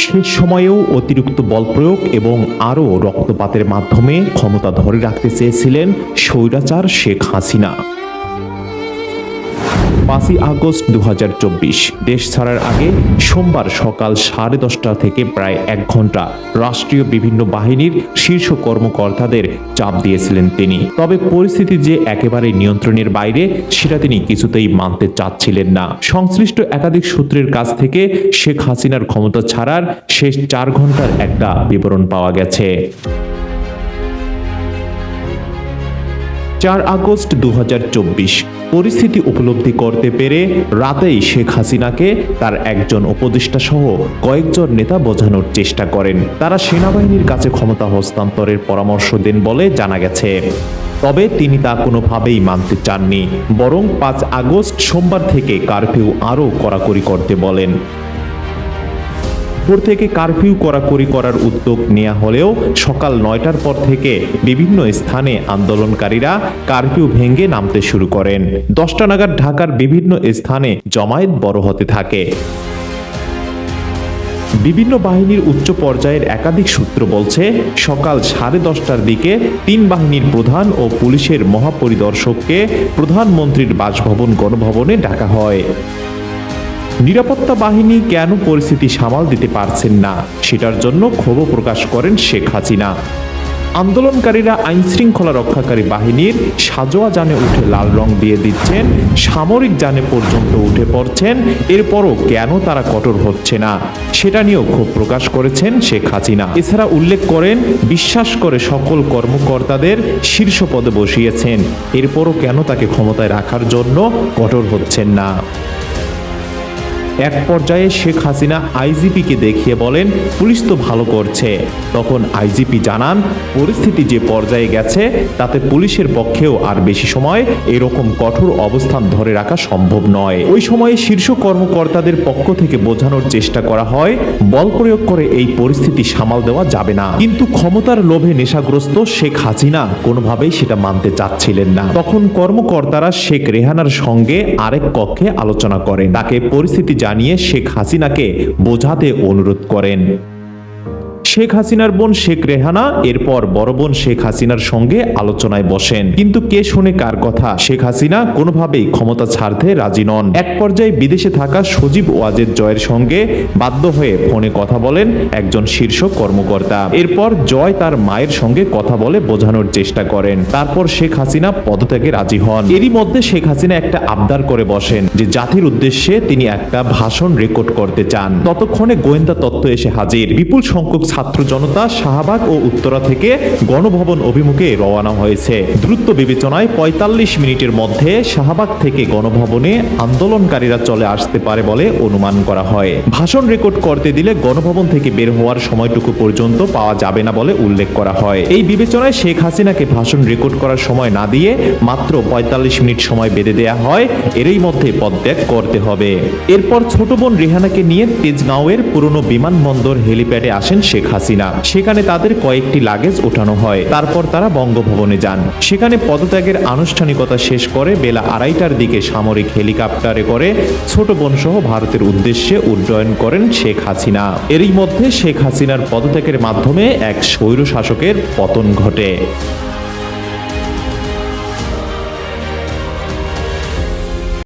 শেষ সময়েও অতিরিক্ত বল প্রয়োগ এবং আরও রক্তপাতের মাধ্যমে ক্ষমতা ধরে রাখতে চেয়েছিলেন স্বৈরাচার শেখ হাসিনা। পাঁচই আগস্ট দুহাজার চব্বিশ। দেশ ছাড়ার আগে সোমবার সকাল সাড়ে দশটা থেকে প্রায় এক ঘণ্টা রাষ্ট্রীয় বিভিন্ন বাহিনীর শীর্ষ কর্মকর্তাদের চাপ দিয়েছিলেন তিনি। তবে পরিস্থিতি যে একেবারে নিয়ন্ত্রণের বাইরে, সেটা তিনি কিছুতেই মানতে চাচ্ছিলেন না। সংশ্লিষ্ট একাধিক সূত্রের কাছ থেকে শেখ হাসিনার ক্ষমতা ছাড়ার শেষ চার ঘণ্টার একটা বিবরণ পাওয়া গেছে। চার আগস্ট দু হাজার চব্বিশ। পরিস্থিতি উপলব্ধি করতে পেরে রাতেই শেখ হাসিনাকে তার একজন উপদেষ্টা সহ কয়েকজন নেতা বোঝানোর চেষ্টা করেন। তারা সেনাবাহিনীর কাছে ক্ষমতা হস্তান্তরের পরামর্শ দেন বলে জানা গেছে। তবে তিনি তা কোনোভাবেই মানতে চাননি, বরং পাঁচ আগস্ট সোমবার থেকে কারফিউ আরও কড়াকড়ি করতে বলেন। ভোর থেকে কারফিউ কড়াকড়ি করার উদ্যোগ নেওয়া হলেও সকাল নয়টার পর থেকে বিভিন্ন স্থানে আন্দোলনকারীরা কারফিউ ভেঙে নামতে শুরু করেন। দশটা নাগাদ ঢাকার বিভিন্ন স্থানে জমায়েত বড় হতে থাকে। বিভিন্ন বাহিনীর উচ্চ পর্যায়ের একাধিক সূত্র বলছে, সকাল সাড়ে দশটার দিকে তিন বাহিনীর প্রধান ও পুলিশের মহাপরিদর্শককে প্রধানমন্ত্রীর বাসভবন, গণভবনে ডাকা হয়। নিরাপত্তা বাহিনী কেন পরিস্থিতি সামাল দিতে পারছেন না? সেটার জন্য ক্ষোভ প্রকাশ করেন শেখ হাসিনা। আন্দোলনকারীরা আইন শৃঙ্খলা রক্ষাকারী বাহিনীর সাজোয়া যানে উঠে লাল রং দিয়ে দিচ্ছেন, সামরিক যানে পর্যন্ত উঠে পড়ছেন, এরপরও কেন তারা কঠোর হচ্ছে না? সেটা নিয়েও ক্ষোভ প্রকাশ করেছেন শেখ হাসিনা। এছাড়া উল্লেখ করেন, বিশ্বাস করে সকল কর্মকর্তাদের শীর্ষ পদে বসিয়েছেন। এরপরও কেন তাকে ক্ষমতায় রাখার জন্য কঠোর হচ্ছেন না? এক পর্যায়ে শেখ হাসিনা আইজিপিকে দেখিয়ে বলেন, পুলিশ তো ভালো করছে। তখন আইজিপি জানান, পরিস্থিতি যে পর্যায়ে গেছে, তাতে পুলিশের পক্ষেও আর বেশি সময় এরকম কঠোর অবস্থান ধরে রাখা সম্ভব নয়। ওই সময়ে শীর্ষ কর্মকর্তাদের পক্ষ থেকে বোঝানোর চেষ্টা করা হয়, বল প্রয়োগ করে এই পরিস্থিতি সামাল দেওয়া যাবে না। কিন্তু ক্ষমতার লোভে নেশাগ্রস্ত শেখ হাসিনা কোনোভাবেই সেটা মানতে চাচ্ছিলেন না। তখন কর্মকর্তারা শেখ রেহানার সঙ্গে আরেক কক্ষে আলোচনা করেন। তাকে পরিস্থিতি জানিয়ে শেখ হাসিনাকে বোঝাতে অনুরোধ করেন। শেখ হাসিনার বোন শেখ রেহানা, এরপর বড় বোন শেখ হাসিনার সঙ্গে আলোচনায় বসেন। কিন্তু কে শুনে কার কথা? শেখ হাসিনা কোনোভাবেই ক্ষমতা ছাড়তে রাজি নন। এক পর্যায়ে বিদেশে থাকা সজীব ওয়াজেদ জয়ের সঙ্গে বাধ্য হয়ে ফোনে কথা বলেন একজন শীর্ষ কর্মকর্তা। এরপর জয় তার মায়ের সঙ্গে কথা বলে বোঝানোর চেষ্টা করেন। তারপর শেখ হাসিনা পদত্যাগে রাজি হন। এরই মধ্যে শেখ হাসিনা একটা আবদার করে বসেন যে জাতির উদ্দেশ্যে তিনি একটা ভাষণ রেকর্ড করতে চান। ততক্ষণে গোয়েন্দা তত্ত্ব এসে হাজির। বিপুল সংখ্যক ছাত্র জনতা শাহবাগ ও উত্তরা থেকে গণভবন অভিমুখে রওনা হয়েছে। দ্রুত বিবেচনায় পঁয়তাল্লিশ মিনিটের মধ্যে শাহবাগ থেকে গণভবনে আন্দোলনকারীরা চলে আসতে পারে বলে অনুমান করা হয়। ভাষণ রেকর্ড করতে দিলে গণভবন থেকে বের হওয়ার সময়টুকু পর্যন্ত পাওয়া যাবে না বলে উল্লেখ করা হয়। এই বিবেচনায় শেখ হাসিনাকে ভাষণ রেকর্ড করার সময় না দিয়ে মাত্র পঁয়তাল্লিশ মিনিট সময় বেঁধে দেয়া হয়। এরই মধ্যে পদত্যাগ করতে হবে। এরপর ছোট বোন রেহানাকে নিয়ে তেজগাঁওয়ের পুরনো বিমানবন্দর হেলিপ্যাডে আসেন শেখ হাসিনা। সেখানে তাদের কয়েকটি লাগেজ ওঠানো হয়। তারপর তারা বঙ্গভবনে যান। সেখানে পদত্যাগের আনুষ্ঠানিকতা শেষ করে বেলা আড়াইটার দিকে সামরিক হেলিকপ্টারে করে ছোট বোন সহ ভারতের উদ্দেশ্যে উড্ডয়ন করেন শেখ হাসিনা। এরই মধ্যে শেখ হাসিনার পদত্যাগের মাধ্যমে এক স্বৈর শাসকের পতন ঘটে।